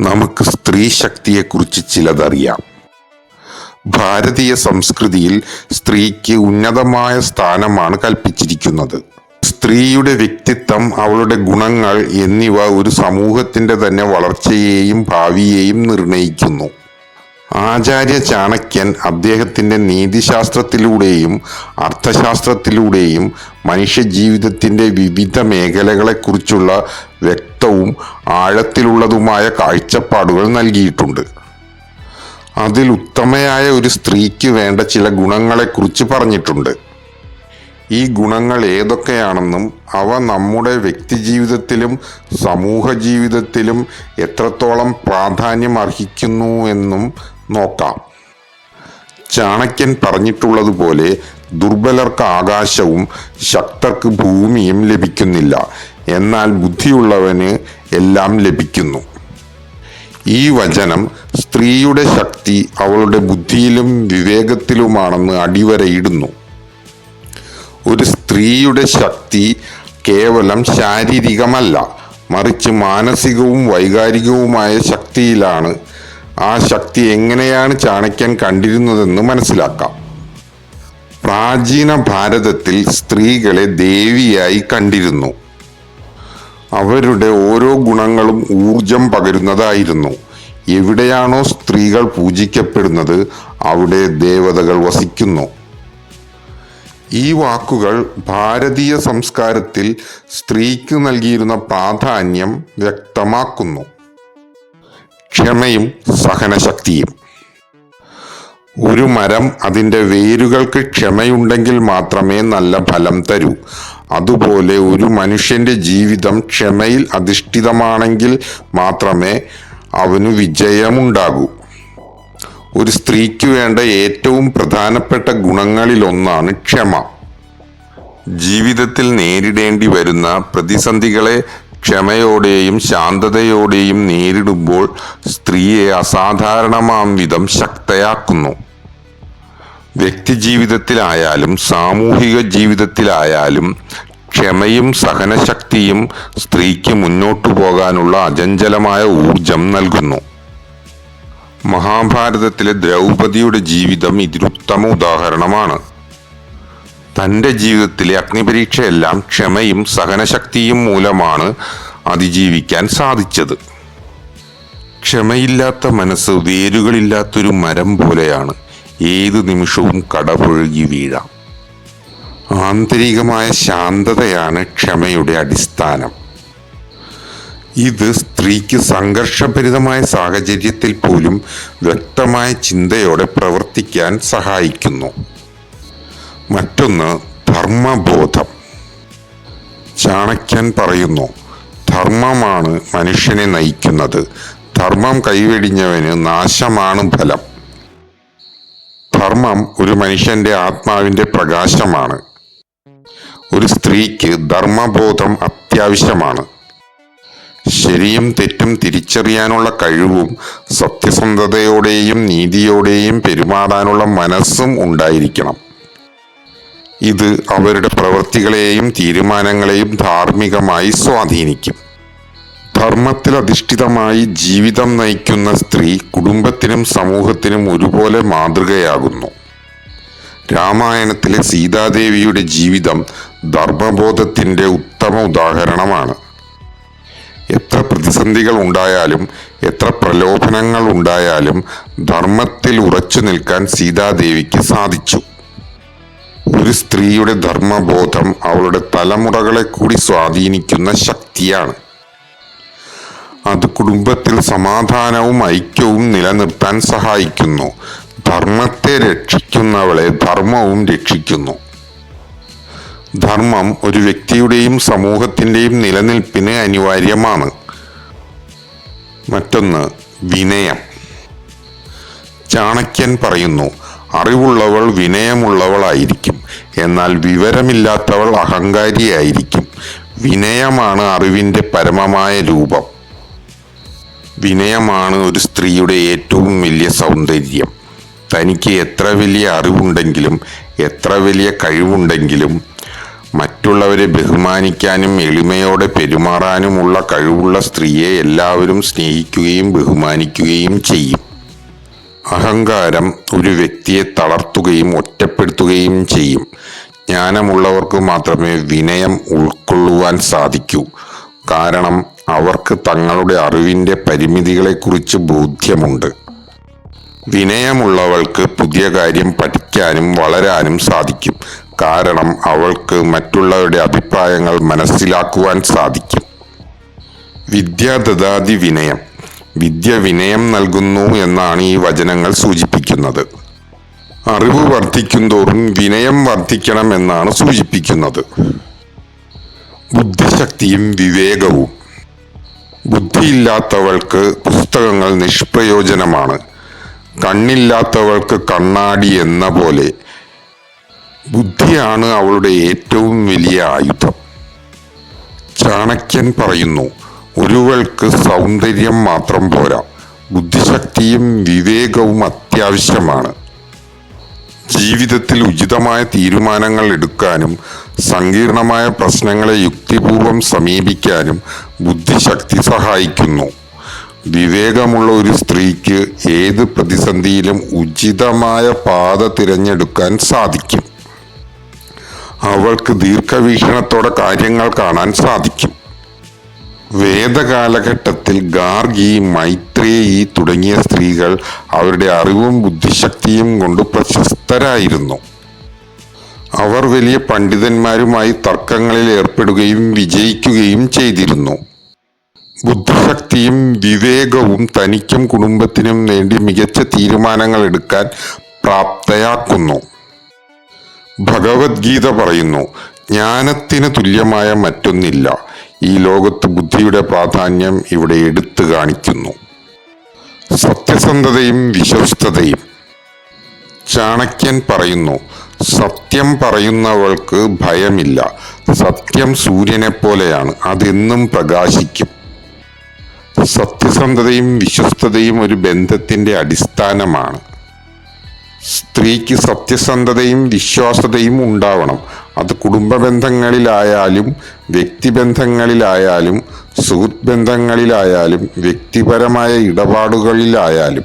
നമുക്ക് സ്ത്രീ ശക്തിയെക്കുറിച്ച് ചിലതറിയാം. ഭാരതീയ സംസ്കൃതിയിൽ സ്ത്രീക്ക് ഉന്നതമായ സ്ഥാനമാണ് കൽപ്പിച്ചിരിക്കുന്നത്. സ്ത്രീയുടെ വ്യക്തിത്വം അവളുടെ ഗുണങ്ങൾ എന്നിവ ഒരു സമൂഹത്തിന്റെ തന്നെ വളർച്ചയെയും ഭാവിയെയും നിർണയിക്കുന്നു. ആചാര്യ ചാണക്യൻ അദ്ദേഹത്തിന്റെ നീതിശാസ്ത്രത്തിലൂടെയും അർത്ഥശാസ്ത്രത്തിലൂടെയും മനുഷ്യജീവിതത്തിന്റെ വിവിധ മേഖലകളെക്കുറിച്ചുള്ള വ്യക്തവും ആഴത്തിലുള്ളതുമായ കാഴ്ചപ്പാടുകൾ നൽകിയിട്ടുണ്ട്. അതിൽ ഉത്തമയായ ഒരു സ്ത്രീക്ക് വേണ്ട ചില ഗുണങ്ങളെക്കുറിച്ച് പറഞ്ഞിട്ടുണ്ട്. ഈ ഗുണങ്ങൾ ഏതൊക്കെയാണെന്നും അവ നമ്മുടെ വ്യക്തിജീവിതത്തിലും സമൂഹ ജീവിതത്തിലും എത്രത്തോളം പ്രാധാന്യം അർഹിക്കുന്നു എന്നും നോക്കാം. ചാണക്യൻ പറഞ്ഞിട്ടുള്ളതുപോലെ ദുർബലർക്ക് ആകാശവും ശക്തർക്ക് ഭൂമിയും ലഭിക്കുന്നില്ല. എന്നാൽ ബുദ്ധിയുള്ളവന് എല്ലാം ലഭിക്കുന്നു. ഈ വചനം സ്ത്രീയുടെ ശക്തി അവളുടെ ബുദ്ധിയിലും വിവേകത്തിലുമാണെന്ന് അടിവരയിടുന്നു. ഒരു സ്ത്രീയുടെ ശക്തി കേവലം ശാരീരികമല്ല മറിച്ച് മാനസികവും വൈകാരികവുമായ ശക്തിയിലാണ് ആ ശക്തി എങ്ങനെയാണ് ചാണക്യൻ കണ്ടിരുന്നതെന്ന് മനസ്സിലാക്കാം. പ്രാചീന ഭാരതത്തിൽ സ്ത്രീകളെ ദേവിയായി കണ്ടിരുന്നു. അവരുടെ ഓരോ ഗുണങ്ങളും ഊർജം പകരുന്നതായിരുന്നു. എവിടെയാണോ സ്ത്രീകൾ പൂജിക്കപ്പെടുന്നത് അവിടെ ദേവതകൾ വസിക്കുന്നു. ഈ വാക്കുകൾ ഭാരതീയ സംസ്കാരത്തിൽ സ്ത്രീക്ക് നൽകിയിരുന്ന പ്രാധാന്യം വ്യക്തമാക്കുന്നു. ക്ഷമയും സഹനശക്തിയും. ഒരു മരം അതിന്റെ വേരുകൾക്ക് ക്ഷമയുണ്ടെങ്കിൽ മാത്രമേ നല്ല ഫലം തരൂ. അതുപോലെ ഒരു മനുഷ്യന്റെ ജീവിതം ക്ഷമയിൽ അധിഷ്ഠിതമാണെങ്കിൽ മാത്രമേ അവന് വിജയമുണ്ടാകൂ. ഒരു സ്ത്രീക്ക് വേണ്ട ഏറ്റവും പ്രധാനപ്പെട്ട ഗുണങ്ങളിലൊന്നാണ് ക്ഷമ. ജീവിതത്തിൽ നേരിടേണ്ടി വരുന്ന പ്രതിസന്ധികളെ ക്ഷമയോടെയും ശാന്തതയോടെയും നേരിടുമ്പോൾ സ്ത്രീയെ അസാധാരണമാം വിധം ശക്തയാക്കുന്നു. വ്യക്തിജീവിതത്തിലായാലും സാമൂഹിക ജീവിതത്തിലായാലും ക്ഷമയും സഹനശക്തിയും സ്ത്രീക്ക് മുന്നോട്ടു പോകാനുള്ള അചഞ്ചലമായ ഊർജം നൽകുന്നു. മഹാഭാരതത്തിലെ ദ്രൗപദിയുടെ ജീവിതം ഇതിനുത്തമ ഉദാഹരണമാണ്. തന്റെ ജീവിതത്തിലെ അഗ്നിപരീക്ഷയെല്ലാം ക്ഷമയും സഹനശക്തിയും മൂലമാണ് അതിജീവിക്കാൻ സാധിച്ചത്. ക്ഷമയില്ലാത്ത മനസ്സ് വേരുകളില്ലാത്തൊരു മരം പോലെയാണ് ഏതു നിമിഷവും കടപുഴകി വീഴാം. ആന്തരികമായ ശാന്തതയാണ് ക്ഷമയുടെ അടിസ്ഥാനം. ഇത് സ്ത്രീക്ക് സംഘർഷഭരിതമായ സാഹചര്യത്തിൽ പോലും വ്യക്തമായ ചിന്തയോടെ പ്രവർത്തിക്കാൻ സഹായിക്കുന്നു. മറ്റൊന്ന് ധർമ്മബോധം. ചാണക്യൻ പറയുന്നു ധർമ്മമാണ് മനുഷ്യനെ നയിക്കുന്നത്. ധർമ്മം കൈവെടിഞ്ഞവന് നാശമാണ് ഫലം. ധർമ്മം ഒരു മനുഷ്യന്റെ ആത്മാവിന്റെ പ്രകാശമാണ്. ഒരു സ്ത്രീക്ക് ധർമ്മബോധം അത്യാവശ്യമാണ്. ശരിയും തെറ്റും തിരിച്ചറിയാനുള്ള കഴിവും സത്യസന്ധതയോടെയും നീതിയോടെയും പെരുമാറാനുള്ള മനസ്സും ഉണ്ടായിരിക്കണം. ഇത് അവരുടെ പ്രവൃത്തികളെയും തീരുമാനങ്ങളെയും ധാർമ്മികമായി സ്വാധീനിക്കും. ധർമ്മത്തിൽ അധിഷ്ഠിതമായി ജീവിതം നയിക്കുന്ന സ്ത്രീ കുടുംബത്തിനും സമൂഹത്തിനും ഒരുപോലെ മാതൃകയാകുന്നു. രാമായണത്തിലെ സീതാദേവിയുടെ ജീവിതം ധർമ്മബോധത്തിന്റെ ഉത്തമ ഉദാഹരണമാണ്. എത്ര പ്രതിസന്ധികൾ ഉണ്ടായാലും എത്ര പ്രലോഭനങ്ങൾ ഉണ്ടായാലും ധർമ്മത്തിൽ ഉറച്ചു നിൽക്കാൻ സീതാദേവിക്ക് സാധിച്ചു. ഒരു സ്ത്രീയുടെ ധർമ്മബോധം അവളുടെ തലമുറകളെ കൂടി സ്വാധീനിക്കുന്ന ശക്തിയാണ്. അത് കുടുംബത്തിൽ സമാധാനവും ഐക്യവും നിലനിർത്താൻ സഹായിക്കുന്നു. ധർമ്മത്തെ രക്ഷിക്കുന്നവളെ ധർമ്മവും രക്ഷിക്കുന്നു. ധർമ്മം ഒരു വ്യക്തിയുടെയും സമൂഹത്തിന്റെയും നിലനിൽപ്പിന് അനിവാര്യമാണ്. മറ്റൊന്ന് വിനയം. ചാണക്യൻ പറയുന്നു അറിവുള്ളവൾ വിനയമുള്ളവളായിരിക്കും. എന്നാൽ വിവരമില്ലാത്തവൾ അഹങ്കാരിയായിരിക്കും. വിനയമാണ് അറിവിന്റെ പരമമായ രൂപം. വിനയമാണ് ഒരു സ്ത്രീയുടെ ഏറ്റവും വലിയ സൗന്ദര്യം. തനിക്ക് എത്ര വലിയ അറിവുണ്ടെങ്കിലും എത്ര വലിയ കഴിവുണ്ടെങ്കിലും മറ്റുള്ളവരെ ബഹുമാനിക്കാനും എളിമയോടെ പെരുമാറാനുമുള്ള കഴിവുള്ള സ്ത്രീയെ എല്ലാവരും സ്നേഹിക്കുകയും ബഹുമാനിക്കുകയും ചെയ്യും. അഹങ്കാരം ഒരു വ്യക്തിയെ തളർത്തുകയും ഒറ്റപ്പെടുത്തുകയും ചെയ്യും. ജ്ഞാനമുള്ളവർക്ക് മാത്രമേ വിനയം ഉൾക്കൊള്ളുവാൻ സാധിക്കൂ. കാരണം അവർക്ക് തങ്ങളുടെ അറിവിന്റെ പരിമിതികളെക്കുറിച്ച് ബോധ്യമുണ്ട്. വിനയമുള്ളവൾക്ക് പുതിയ കാര്യം പഠിക്കാനും വളരാനും സാധിക്കും. കാരണം അവൾക്ക് മറ്റുള്ളവരുടെ അഭിപ്രായങ്ങൾ മനസ്സിലാക്കുവാൻ സാധിക്കും. വിദ്യ ദദാതി വിനയം. വിദ്യ വിനയം നൽകുന്നു എന്നാണ് ഈ വചനങ്ങൾ സൂചിപ്പിക്കുന്നത്. അറിവ് വർദ്ധിക്കുന്തോറും വിനയം വർദ്ധിക്കണം എന്നാണ് സൂചിപ്പിക്കുന്നത്. ബുദ്ധിശക്തിയും വിവേകവും. ബുദ്ധിയില്ലാത്തവൾക്ക് പുസ്തകങ്ങൾ നിഷ്പ്രയോജനമാണ്. കണ്ണില്ലാത്തവൾക്ക് കണ്ണാടി എന്ന പോലെ. ബുദ്ധിയാണ് അവളുടെ ഏറ്റവും വലിയ ആയുധം. ചാണക്യൻ പറയുന്നു ഒരുവൾക്ക് സൗന്ദര്യം മാത്രം പോരാ. ബുദ്ധിശക്തിയും വിവേകവും അത്യാവശ്യമാണ്. ജീവിതത്തിൽ ഉചിതമായ തീരുമാനങ്ങൾ എടുക്കാനും സങ്കീർണമായ പ്രശ്നങ്ങളെ യുക്തിപൂർവം സമീപിക്കാനും ബുദ്ധിശക്തി സഹായിക്കുന്നു. വിവേകമുള്ള ഒരു സ്ത്രീക്ക് ഏത് പ്രതിസന്ധിയിലും ഉചിതമായ പാത തിരഞ്ഞെടുക്കാൻ സാധിക്കും. അവൾക്ക് ദീർഘവീക്ഷണത്തോടെ കാര്യങ്ങൾ കാണാൻ സാധിക്കും. വേദകാലഘട്ടത്തിൽ ഗാർഗി മൈത്രേയി തുടങ്ങിയ സ്ത്രീകൾ അവരുടെ അറിവും ബുദ്ധിശക്തിയും കൊണ്ട് പ്രശസ്തരായിരുന്നു. അവർ വലിയ പണ്ഡിതന്മാരുമായി തർക്കങ്ങളിൽ ഏർപ്പെടുകയും വിജയിക്കുകയും ചെയ്തിരുന്നു. ബുദ്ധിശക്തിയും വിവേകവും തനിക്കും കുടുംബത്തിനും വേണ്ടി മികച്ച തീരുമാനങ്ങൾ എടുക്കാൻ പ്രാപ്തയാക്കുന്നു. ഭഗവത്ഗീത പറയുന്നു ജ്ഞാനത്തിന് തുല്യമായ മറ്റൊന്നില്ല. ഈ ലോകത്ത് ബുദ്ധിയുടെ പ്രാധാന്യം ഇവിടെ എടുത്തു കാണിക്കുന്നു. സത്യസന്ധതയും വിശ്വസ്തതയും. ചാണക്യൻ പറയുന്നു സത്യം പറയുന്നവൾക്ക് ഭയമില്ല. സത്യം സൂര്യനെ പോലെയാണ്. അതെന്നും പ്രകാശിക്കും. സത്യസന്ധതയും വിശ്വസ്തതയും ഒരു ബന്ധത്തിന്റെ അടിസ്ഥാനമാണ്. സ്ത്രീക്ക് സത്യസന്ധതയും വിശ്വാസതയും ഉണ്ടാവണം. അത് കുടുംബ ബന്ധങ്ങളിലായാലും വ്യക്തിബന്ധങ്ങളിലായാലും സുഹൃത്ത് ബന്ധങ്ങളിലായാലും വ്യക്തിപരമായ ഇടപാടുകളിലായാലും.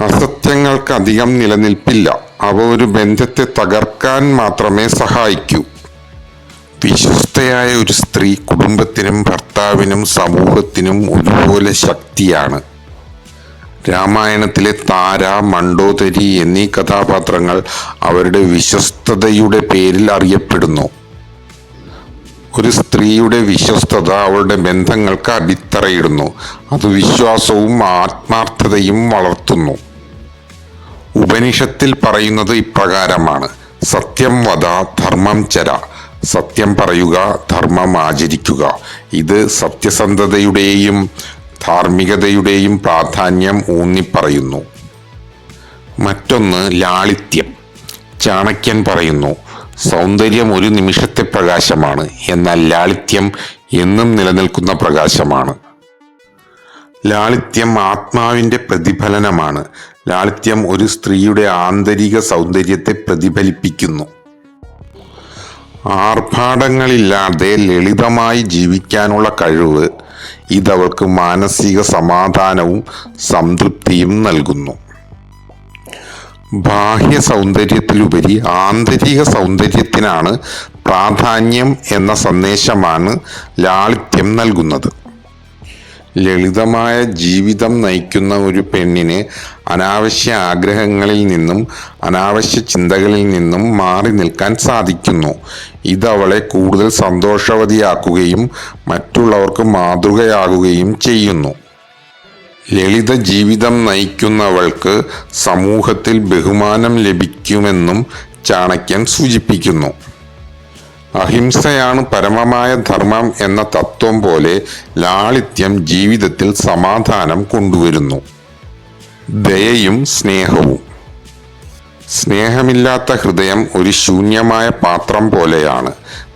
അസത്യങ്ങൾക്ക് അധികം നിലനിൽപ്പില്ല. അവ ഒരു ബന്ധത്തെ തകർക്കാൻ മാത്രമേ സഹായിക്കൂ. വിശ്വസ്തയായ ഒരു സ്ത്രീ കുടുംബത്തിനും ഭർത്താവിനും സമൂഹത്തിനും ഒരുപോലെ ശക്തിയാണ്. രാമായണത്തിലെ താര മണ്ടോദരി എന്നീ കഥാപാത്രങ്ങൾ അവരുടെ വിശ്വസ്തതയുടെ പേരിൽ അറിയപ്പെടുന്നു. ഒരു സ്ത്രീയുടെ വിശ്വസ്തത അവളുടെ ബന്ധങ്ങൾക്ക് അടിത്തറയിടുന്നു. അത് വിശ്വാസവും ആത്മാർത്ഥതയും വളർത്തുന്നു. ഉപനിഷത്തിൽ പറയുന്നത് ഇപ്രകാരമാണ്. സത്യം വധ ധർമ്മം ചര. സത്യം പറയുക ധർമ്മം ആചരിക്കുക. ഇത് സത്യസന്ധതയുടെയും ധാർമ്മികതയുടെയും പ്രാധാന്യം ഊന്നിപ്പറയുന്നു. മറ്റൊന്ന് ലാളിത്യം. ചാണക്യൻ പറയുന്നു സൗന്ദര്യം ഒരു നിമിഷത്തെ പ്രകാശമാണ് എന്നാൽ ലാളിത്യം എന്നും നിലനിൽക്കുന്ന പ്രകാശമാണ്. ലാളിത്യം ആത്മാവിന്റെ പ്രതിഫലനമാണ്. ലാളിത്യം ഒരു സ്ത്രീയുടെ ആന്തരിക സൗന്ദര്യത്തെ പ്രതിഫലിപ്പിക്കുന്നു. ആർഭാടങ്ങളില്ലാതെ ലളിതമായി ജീവിക്കാനുള്ള കഴിവ് ഇതവൾക്ക് മാനസിക സമാധാനവും സംതൃപ്തിയും നൽകുന്നു. ബാഹ്യ സൗന്ദര്യത്തിലുപരി ആന്തരിക സൗന്ദര്യത്തിനാണ് പ്രാധാന്യം എന്ന സന്ദേശമാണ് ലാളിത്യം നൽകുന്നത്. ലളിതമായ ജീവിതം നയിക്കുന്ന ഒരു പെണ്ണിനെ അനാവശ്യ ആഗ്രഹങ്ങളിൽ നിന്നും അനാവശ്യ ചിന്തകളിൽ നിന്നും മാറി നിൽക്കാൻ സാധിക്കുന്നു. ഇതവളെ കൂടുതൽ സന്തോഷവതിയാക്കുകയും മറ്റുള്ളവർക്ക് മാതൃകയാകുകയും ചെയ്യുന്നു. ലളിത ജീവിതം നയിക്കുന്നവൾക്ക് സമൂഹത്തിൽ ബഹുമാനം ലഭിക്കുമെന്നും ചാണക്യൻ സൂചിപ്പിക്കുന്നു. അഹിംസയാണ് പരമമായ ധർമ്മം എന്ന തത്വം പോലെ ലാളിത്യം ജീവിതത്തിൽ സമാധാനം കൊണ്ടുവരുന്നു. ദയയും സ്നേഹവും. സ്നേഹമില്ലാത്ത ഹൃദയം ഒരു ശൂന്യമായ പാത്രം പോലെയാണ്.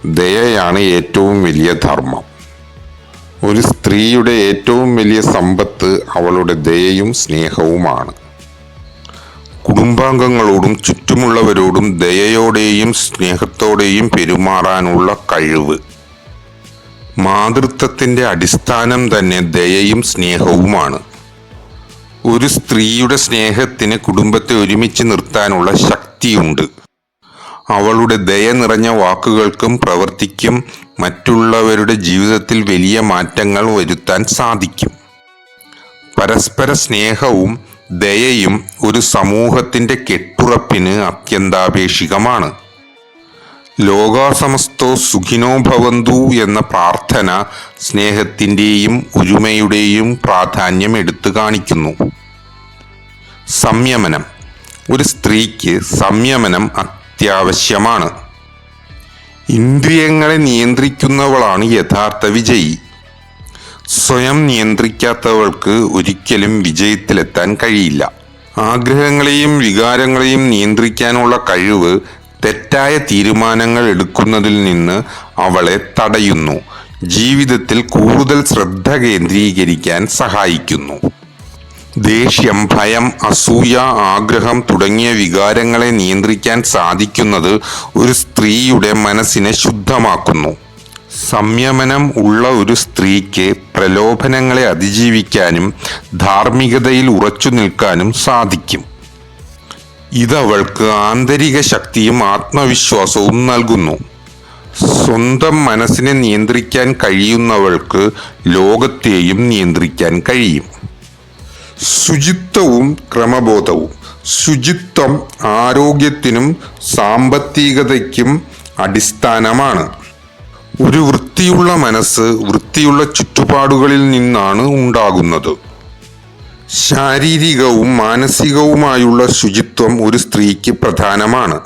ദയയാണ് ഏറ്റവും വലിയ ധർമ്മം. ഒരു സ്ത്രീയുടെ ഏറ്റവും വലിയ സമ്പത്ത് അവളുടെ ദയയും സ്നേഹവുമാണ്. കുടുംബാംഗങ്ങളോടും ചുറ്റുമുള്ളവരോടും ദയയോടെയും സ്നേഹത്തോടെയും പെരുമാറാനുള്ള കഴിവ്. മാതൃത്വത്തിന്റെ അടിസ്ഥാനം തന്നെ ദയയും സ്നേഹവുമാണ്. ഒരു സ്ത്രീയുടെ സ്നേഹത്തിന് കുടുംബത്തെ ഒരുമിച്ച് നിർത്താനുള്ള ശക്തിയുണ്ട്. അവളുടെ ദയ നിറഞ്ഞ വാക്കുകൾക്കും പ്രവർത്തിക്കും മറ്റുള്ളവരുടെ ജീവിതത്തിൽ വലിയ മാറ്റങ്ങൾ വരുത്താൻ സാധിക്കും. പരസ്പര സ്നേഹവും ദയയും ഒരു സമൂഹത്തിന്റെ കെട്ടുറപ്പിന് അത്യന്താപേക്ഷികമാണ്. ലോകാസമസ്തോ സുഖിനോ ഭവന്തു എന്ന പ്രാർത്ഥന സ്നേഹത്തിന്റെയും ഒരുമയുടെയും പ്രാധാന്യം എടുത്തു കാണിക്കുന്നു. സംയമനം. ഒരു സ്ത്രീക്ക് സംയമനം അത്യാവശ്യമാണ്. ഇന്ദ്രിയങ്ങളെ നിയന്ത്രിക്കുന്നവളാണ് യഥാർത്ഥ വിജയി. സ്വയം നിയന്ത്രിക്കാത്തവൾക്ക് ഒരിക്കലും വിജയത്തിലെത്താൻ കഴിയില്ല. ആഗ്രഹങ്ങളെയും വികാരങ്ങളെയും നിയന്ത്രിക്കാനുള്ള കഴിവ് തെറ്റായ തീരുമാനങ്ങൾ എടുക്കുന്നതിൽ നിന്ന് അവളെ തടയുന്നു. ജീവിതത്തിൽ കൂടുതൽ ശ്രദ്ധ കേന്ദ്രീകരിക്കാൻ സഹായിക്കുന്നു. ദേഷ്യം ഭയം അസൂയ ആഗ്രഹം തുടങ്ങിയ വികാരങ്ങളെ നിയന്ത്രിക്കാൻ സാധിക്കുന്നത് ഒരു സ്ത്രീയുടെ മനസ്സിനെ ശുദ്ധമാക്കുന്നു. സംയമനം ഉള്ള ഒരു സ്ത്രീക്ക് പ്രലോഭനങ്ങളെ അതിജീവിക്കാനും ധാർമ്മികതയിൽ ഉറച്ചു നിൽക്കാനും സാധിക്കും. ഇതവൾക്ക് ആന്തരിക ശക്തിയും ആത്മവിശ്വാസവും നൽകുന്നു. സ്വന്തം മനസ്സിനെ നിയന്ത്രിക്കാൻ കഴിയുന്നവൾക്ക് ലോകത്തെയും നിയന്ത്രിക്കാൻ കഴിയും. ശുചിത്വവും ക്രമബോധവും ശുചിത്വം ആരോഗ്യത്തിനും സാമ്പത്തികതയ്ക്കും അടിസ്ഥാനമാണ്. ഒരു വൃത്തിയുള്ള മനസ്സ് വൃത്തിയുള്ള ചുറ്റുപാടുകളിൽ നിന്നാണ് ഉണ്ടാകുന്നത്. ശാരീരികവും മാനസികവുമായുള്ള ശുചിത്വം ഒരു സ്ത്രീക്ക് പ്രധാനമാണ്.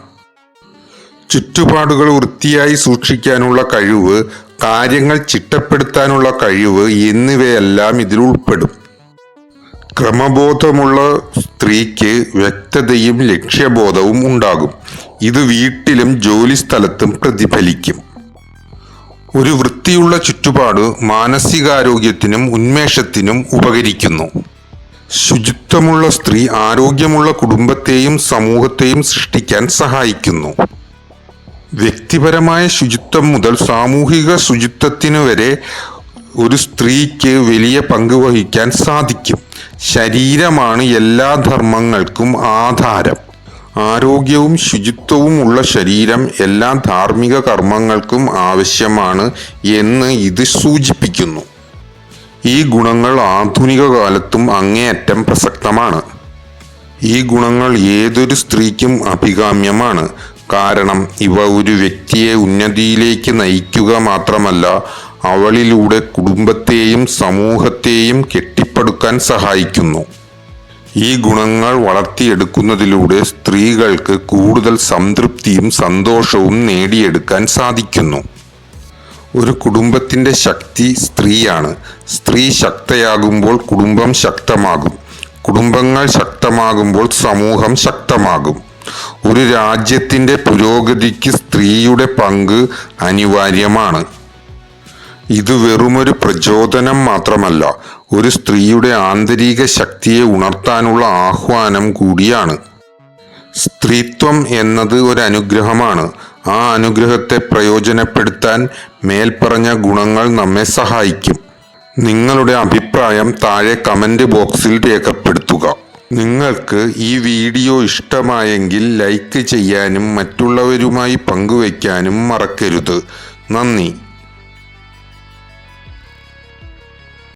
ചുറ്റുപാടുകൾ വൃത്തിയായി സൂക്ഷിക്കാനുള്ള കഴിവ് കാര്യങ്ങൾ ചിട്ടപ്പെടുത്താനുള്ള കഴിവ് എന്നിവയെല്ലാം ഇതിൽ ഉൾപ്പെടും. ക്രമബോധമുള്ള സ്ത്രീക്ക് വ്യക്തതയും ലക്ഷ്യബോധവും ഉണ്ടാകും. ഇത് വീട്ടിലും ജോലിസ്ഥലത്തും പ്രതിഫലിക്കും. ഒരു വൃത്തിയുള്ള ചുറ്റുപാട് മാനസികാരോഗ്യത്തിനും ഉന്മേഷത്തിനും ഉപകരിക്കുന്നു. ശുചിത്വമുള്ള സ്ത്രീ ആരോഗ്യമുള്ള കുടുംബത്തെയും സമൂഹത്തെയും സൃഷ്ടിക്കാൻ സഹായിക്കുന്നു. വ്യക്തിപരമായ ശുചിത്വം മുതൽ സാമൂഹിക ശുചിത്വത്തിനു വരെ ഒരു സ്ത്രീക്ക് വലിയ പങ്ക് വഹിക്കാൻ സാധിക്കും. ശരീരമാണ് എല്ലാ ധർമ്മങ്ങൾക്കും ആധാരം. ആരോഗ്യവും ശുചിത്വവും ഉള്ള ശരീരം എല്ലാ ധാർമ്മിക കർമ്മങ്ങൾക്കും ആവശ്യമാണ് എന്ന് ഇത് സൂചിപ്പിക്കുന്നു. ഈ ഗുണങ്ങൾ ആധുനിക കാലത്തും അങ്ങേയറ്റം പ്രസക്തമാണ്. ഈ ഗുണങ്ങൾ ഏതൊരു സ്ത്രീക്കും അഭികാമ്യമാണ്. കാരണം ഇവ ഒരു വ്യക്തിയെ ഉന്നതിയിലേക്ക് നയിക്കുക മാത്രമല്ല അവളിലൂടെ കുടുംബത്തെയും സമൂഹത്തെയും കെട്ടിപ്പടുക്കാൻ സഹായിക്കുന്നു. ഈ ഗുണങ്ങൾ വളർത്തിയെടുക്കുന്നതിലൂടെ സ്ത്രീകൾക്ക് കൂടുതൽ സംതൃപ്തിയും സന്തോഷവും നേടിയെടുക്കാൻ സാധിക്കുന്നു. ഒരു കുടുംബത്തിന്റെ ശക്തി സ്ത്രീയാണ്. സ്ത്രീ ശക്തയാകുമ്പോൾ കുടുംബം ശക്തമാകും. കുടുംബങ്ങൾ ശക്തമാകുമ്പോൾ സമൂഹം ശക്തമാകും. ഒരു രാജ്യത്തിന്റെ പുരോഗതിക്ക് സ്ത്രീയുടെ പങ്ക് അനിവാര്യമാണ്. ഇത് വെറുമൊരു പ്രചോദനം മാത്രമല്ല ഒരു സ്ത്രീയുടെ ആന്തരിക ശക്തിയെ ഉണർത്താനുള്ള ആഹ്വാനം കൂടിയാണ്. സ്ത്രീത്വം എന്നത് ഒരു അനുഗ്രഹമാണ്. ആ അനുഗ്രഹത്തെ പ്രയോജനപ്പെടുത്താൻ മേൽപ്പറഞ്ഞ ഗുണങ്ങൾ നമ്മെ സഹായിക്കും. നിങ്ങളുടെ അഭിപ്രായം താഴെ കമന്റ് ബോക്സിൽ രേഖപ്പെടുത്തുക. നിങ്ങൾക്ക് ഈ വീഡിയോ ഇഷ്ടമായെങ്കിൽ ലൈക്ക് ചെയ്യാനും മറ്റുള്ളവരുമായി പങ്കുവയ്ക്കാനും മറക്കരുത്. നന്ദി.